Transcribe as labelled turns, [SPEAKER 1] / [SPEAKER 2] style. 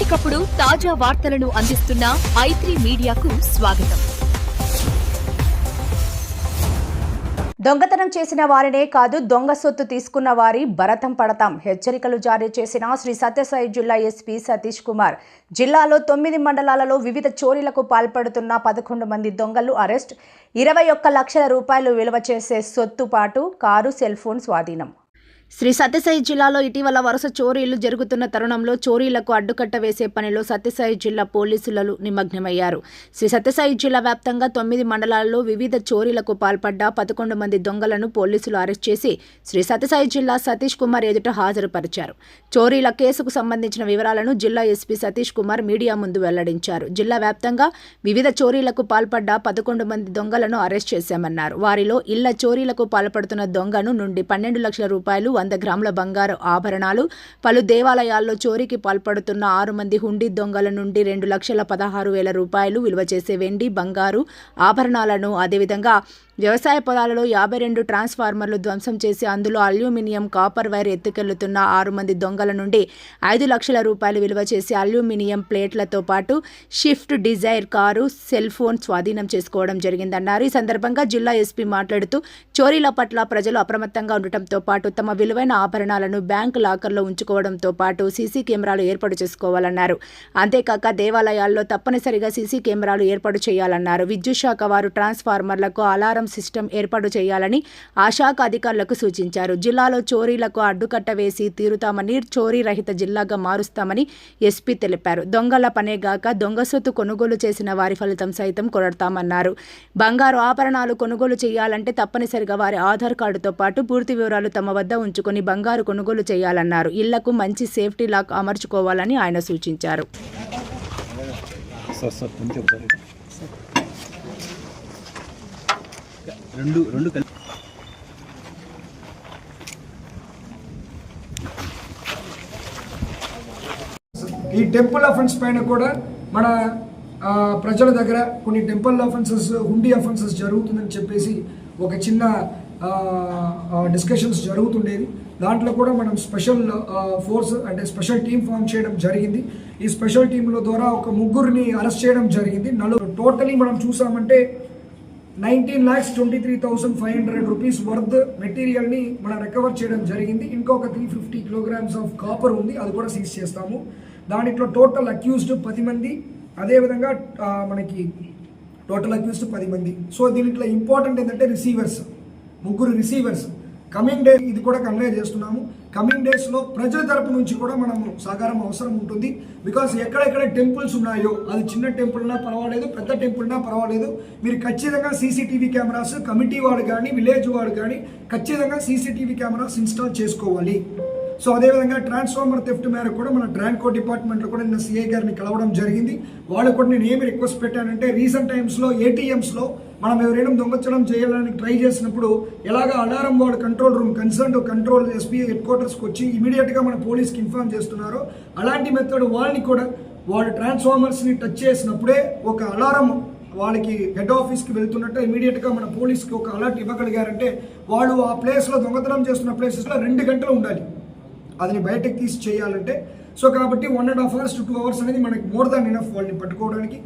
[SPEAKER 1] ఎప్పటికప్పుడు తాజా వార్తలను అందిస్తున్న ఐత్రీ మీడియాకు స్వాగతం.
[SPEAKER 2] దొంగతనం చేసిన వారినే కాదు దొంగ సొత్తు తీసుకున్న వారి భరతం పడతాం. హెచ్చరికలు జారీ చేసిన శ్రీ సత్యసాయి జిల్లా ఎస్పీ సతీష్ కుమార్. జిల్లాలో తొమ్మిది మండలాలలో వివిధ చోరీలకు పాల్పడుతున్న పదకొండు మంది దొంగలు అరెస్ట్ ఇరవై ఒక్క లక్షల రూపాయలు విలువ చేసే సొత్తు పాటు కారు సెల్ ఫోన్ స్వాధీనం. శ్రీ సత్యసాయి జిల్లాలో ఇటీవల వరుస చోరీలు జరుగుతున్న తరుణంలో చోరీలకు అడ్డుకట్ట వేసే పనిలో సత్యసాయి జిల్లా పోలీసులు నిమగ్నమయ్యారు. శ్రీ సత్యసాయి జిల్లా వ్యాప్తంగా తొమ్మిది మండలాల్లో వివిధ చోరీలకు పాల్పడ్డ పదకొండు మంది దొంగలను పోలీసులు అరెస్ట్ చేసి శ్రీ సత్యసాయి జిల్లా సతీష్ కుమార్ ఎదుట హాజరుపరిచారు. చోరీల కేసుకు సంబంధించిన వివరాలను జిల్లా ఎస్పీ సతీష్ కుమార్ మీడియా ముందు వెల్లడించారు. జిల్లా వ్యాప్తంగా వివిధ చోరీలకు పాల్పడ్డ పదకొండు మంది దొంగలను అరెస్ట్ చేశామన్నారు. వారిలో ఇళ్ళ చోరీలకు పాల్పడుతున్న దొంగను నుండి పన్నెండు లక్షల రూపాయలు వంద గ్రాముల బంగారు ఆభరణాలు పలు దేవాలయాల్లో చోరీకి పాల్పడుతున్న ఆరు మంది హుండీ దొంగల నుండి రెండు లక్షల పదహారు వేల రూపాయలు విలువ చేసే వెండి బంగారు ఆభరణాలను అదేవిధంగా వ్యవసాయ పొలాలలో యాభై రెండు ట్రాన్స్ఫార్మర్లు ధ్వంసం చేసి అందులో అల్యూమినియం కాపర్ వైర్ ఎత్తుకెళ్ళుతున్న ఆరు మంది దొంగల నుండి ఐదు లక్షల రూపాయలు విలువ చేసి అల్యూమినియం ప్లేట్లతో పాటు swift Dzire car cell phone స్వాధీనం చేసుకోవడం జరిగిందన్నారు. ఈ సందర్భంగా జిల్లా ఎస్పీ మాట్లాడుతూ చోరీల పట్ల ప్రజలు అప్రమత్తంగా ఉండటంతో పాటు తమ విలువైన ఆభరణాలను బ్యాంకు లాకర్లో ఉంచుకోవడంతో పాటు సీసీ కెమెరాలు ఏర్పాటు చేసుకోవాలన్నారు. అంతేకాక దేవాలయాల్లో తప్పనిసరిగా సీసీ కెమెరాలు ఏర్పాటు చేయాలన్నారు. విద్యుత్ శాఖ వారు ట్రాన్స్ఫార్మర్లకు అలారం సిస్టమ్ ఏర్పాటు చేయాలని ఆ శాఖ అధికారులకు సూచించారు. జిల్లాలో చోరీలకు అడ్డుకట్ట వేసి తీరుతామని చోరీ రహిత జిల్లాగా మారుస్తామని ఎస్పీ తెలిపారు. దొంగల పనేగాక దొంగ సొత్తు కొనుగోలు చేసిన వారి ఫలితం సైతం కొడతామన్నారు బంగారు ఆభరణాలు కొనుగోలు చేయాలంటే తప్పనిసరిగా వారి ఆధార్ కార్డుతో పాటు పూర్తి వివరాలు తమ వద్ద ఉంచుకొని బంగారు కొనుగోలు చేయాలన్నారు. ఇళ్ళకు మంచి సేఫ్టీ లాక్ అమర్చుకోవాలని ఆయన సూచించారు.
[SPEAKER 3] సార్ సార్ కొంచెం రెండు రెండు కలిపి
[SPEAKER 4] ఈ టెంపుల్ అఫెన్స్ పైన కూడా మన ప్రజల దగ్గర కొన్ని టెంపుల్ అఫెన్సెస్ హుండీ అఫెన్సెస్ జరుగుతుందని చెప్పేసి ఒక చిన్న డిస్కషన్స్ జరుగుతుండేది దాంట్లో కూడా మనం స్పెషల్ ఫోర్స్ అంటే స్పెషల్ టీం ఫామ్ చేయడం జరిగింది. ఈ స్పెషల్ టీంల ద్వారా ఒక ముగ్గురిని అరెస్ట్ చేయడం జరిగింది. నలుగురు టోటలీ మనం చూసామంటే nineteen lakhs twenty three thousand five hundred rupees worth మెటీరియల్ని మనం రికవర్ చేయడం జరిగింది. ఇంకొక three fifty kilograms of copper ఉంది. అది కూడా సీజ్ చేస్తాము. దాంట్లో టోటల్ అక్యూజ్డ్ పది మంది. అదేవిధంగా మనకి టోటల్ అక్యూస్డ్ పది మంది. సో దీంట్లో ఇంపార్టెంట్ ఏంటంటే రిసీవర్స్ ముగ్గురు రిసీవర్స్ కమింగ్ డే ఇది కూడా కన్వే చేస్తున్నాము. కమింగ్ డేస్లో ప్రజల తరపు నుంచి కూడా మనము సహకారం అవసరం ఉంటుంది. బికాస్ ఎక్కడెక్కడ టెంపుల్స్ ఉన్నాయో అది చిన్న టెంపుల్ నా పర్వాలేదు పెద్ద టెంపుల్ నా పర్వాలేదు. మీరు ఖచ్చితంగా సీసీటీవీ కెమెరాస్ కమిటీ వాడు కానీ విలేజ్ వాడు కానీ ఖచ్చితంగా సీసీటీవీ కెమెరాస్ ఇన్స్టాల్ చేసుకోవాలి. సో అదేవిధంగా ట్రాన్స్ఫార్మర్ థెఫ్ట్ మేరకు కూడా మన ట్రాన్కో డిపార్ట్మెంట్లో కూడా నిన్న సిఐ గారిని కలవడం జరిగింది. వాళ్ళు కూడా నేను ఏమి రిక్వెస్ట్ పెట్టానంటే రీసెంట్ టైమ్స్లో ఏటీఎంస్లో మనం ఎవరైనా దొంగతనం చేయాలని ట్రై చేసినప్పుడు ఎలాగ అలారం వాడు control room concern control SP head క్వార్టర్స్కి వచ్చి ఇమీడియట్గా మన పోలీస్కి ఇన్ఫార్మ్ చేస్తున్నారో అలాంటి మెథడ్ వాళ్ళని కూడా వాళ్ళు ట్రాన్స్ఫార్మర్స్ని టచ్ చేసినప్పుడే ఒక అలారం వాళ్ళకి హెడ్ ఆఫీస్కి వెళ్తున్నట్టు ఇమీడియట్గా మన పోలీస్కి ఒక అలర్ట్ ఇవ్వగలిగారంటే వాళ్ళు ఆ ప్లేస్లో దొంగతనం చేస్తున్న ప్లేసెస్లో రెండు గంటలు ఉండాలి. అదిని బయటకు తీసి చేయాలంటే సో కాబట్టి one and half hours to two hours అనేది మనకి మోర్ దాన్ ఇనఫ్ వాళ్ళని పట్టుకోవడానికి